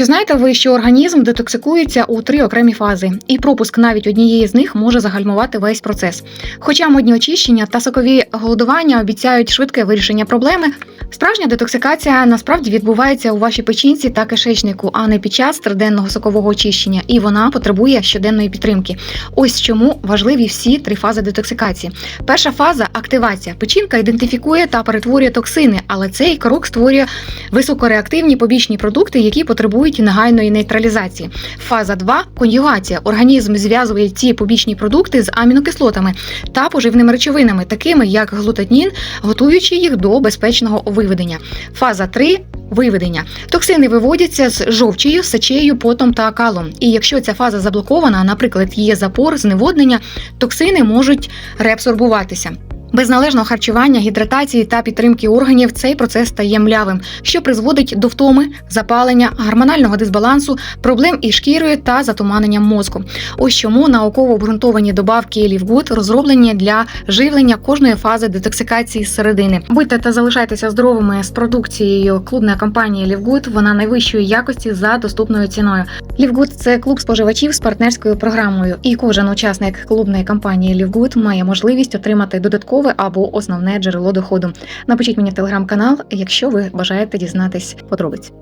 Чи знаєте ви, що організм детоксикується у три окремі фази, і пропуск навіть однієї з них може загальмувати весь процес? Хоча модні очищення та сокові голодування обіцяють швидке вирішення проблеми, справжня детоксикація насправді відбувається у вашій печінці та кишечнику, а не під час триденного сокового очищення, і вона потребує щоденної підтримки. Ось чому важливі всі три фази детоксикації. Перша фаза активація. Печінка ідентифікує та перетворює токсини, але цей крок створює високореактивні побічні продукти, які потребують негайної нейтралізації. Фаза 2 – конюгація. Організм зв'язує ці побічні продукти з амінокислотами та поживними речовинами, такими як глутатнін, готуючи їх до безпечного виведення. Фаза 3 Виведення токсини виводяться з жовчею, сечею, потом та калом. І якщо ця фаза заблокована, наприклад, є запор, зневоднення, токсини можуть реабсорбуватися. Без належного харчування, гідратації та підтримки органів цей процес стає млявим, що призводить до втоми, запалення, гормонального дисбалансу, проблем із шкірою та затуманенням мозку. Ось чому науково обґрунтовані добавки Лівгуд розроблені для живлення кожної фази детоксикації зсередини. Будьте та залишайтеся здоровими з продукцією клубної компанії Лівгуд. Вона найвищої якості за доступною ціною. Лівгуд це клуб споживачів з партнерською програмою, і кожен учасник клубної компанії Лівгуд має можливість отримати додаткове або основне джерело доходу. Напишіть мені телеграм-канал, якщо ви бажаєте дізнатись подробиць.